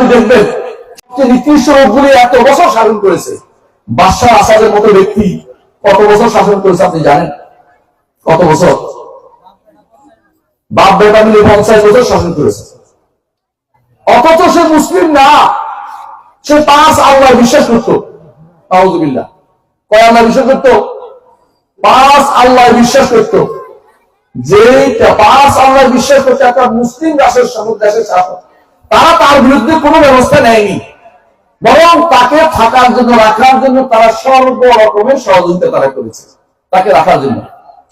আপনি দেখবেন নিকৃষ্ট রোগগুলি এত বছর শাসন করেছে। বাদশাহ আসাদের মতো ব্যক্তি কত বছর শাসন করেছে আপনি জানেন? কত বছর? বাপ বেটা মিলে পঞ্চাশ বছর শাসন করেছে। অথচ সে মুসলিম না। সে পাঁচ আল্লাহ বিশ্বাস করতো। আউজুবিল্লাহ কয় আল্লাহ বিশ্বাস করতো? পাঁচ আল্লাহ বিশ্বাস করতো। যে পাঁচ আল্লাহ বিশ্বাস করতে, একটা মুসলিম রাষ্ট্রের শাসক দেশের শাসক তারা তার বিরুদ্ধে কোনো ব্যবস্থা নেয়নি। বরং তাকে থাকার জন্য, রাখার জন্য তারা সর্ব রকমের সহযোগিতা তারা করেছে, তাকে রাখার জন্য।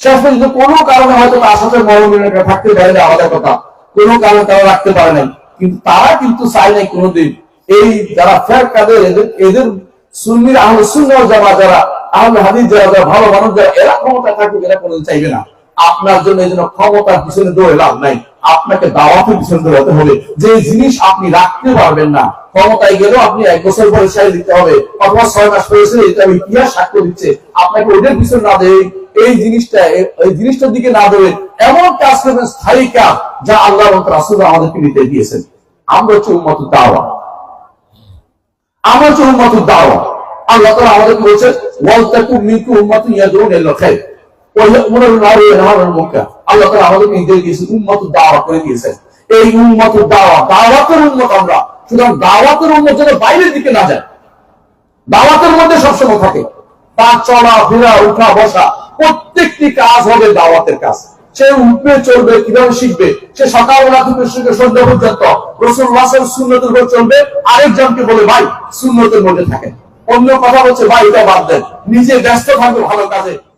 শেষ পর্যন্ত কোনো কারণে হয়তো তার সাথে মরমিনকে থাকতে পারে না আলাদা কথা, কোনো কারণে তারা রাখতে পারে নাই। কিন্তু তারা কিন্তু চায় নাই কোনোদিন এই যারা ফের কাদের এদের এদের সুন্নির আহলে সুন্নাহ জামা যারা, আহলে হাদিস যারা যারা ভালো মানুষ যারা, এরা ক্ষমতা থাকুক, এরা কোনোদিন চাইবে না। আপনার জন্য এই জন্য ক্ষমতার পিছনে দৌড়ে লাভ নাই। আপনাকে দাওয়াতের পিছনে দৌড়াতে হবে। যে জিনিস আপনি রাখতে পারবেন না, ক্ষমতায় গেলেও আপনি এক বছর পরে ছেড়ে দিতে হবে, অথবা ছয় মাস পরে দিতে ইতিহাস সাক্ষ্য দিচ্ছে। আপনাকে ওদের পিছনে না দেয় এই জিনিসটা, এই জিনিসটার দিকে না দেবে এমন কাজ করবেন স্থায়ী কাজ যা আল্লাহ রাসুল আমাদেরকে নিতে দিয়েছেন আমরা হচ্ছে উন্মত দাওয়া আমরা হচ্ছে উন্মত দাওয়া আল্লাহ তাআলা আমাদেরকে বলছেন, ওয়াল তাকুম মিনকুম উম্মাতুন ইয়াদউনা ইলা খায়র দাওয়াতের থাকে। প্রত্যেকটি কাজ হবে দাওয়াতের কাজ। সে উঠবে, চলবে, কীভাবে শিখবে? সে সকালবেলা থেকে শিখে সন্ধ্যা পর্যন্ত রসুল মাসের শূন্যতের উপর চলবে। আরেকজনকে বলে, ভাই শূন্যতের মধ্যে থাকেন। অন্য কথা বলছে, ভাই, এটা বাদ দেন। নিজে ব্যস্ত থাকবে ভালো কাজে।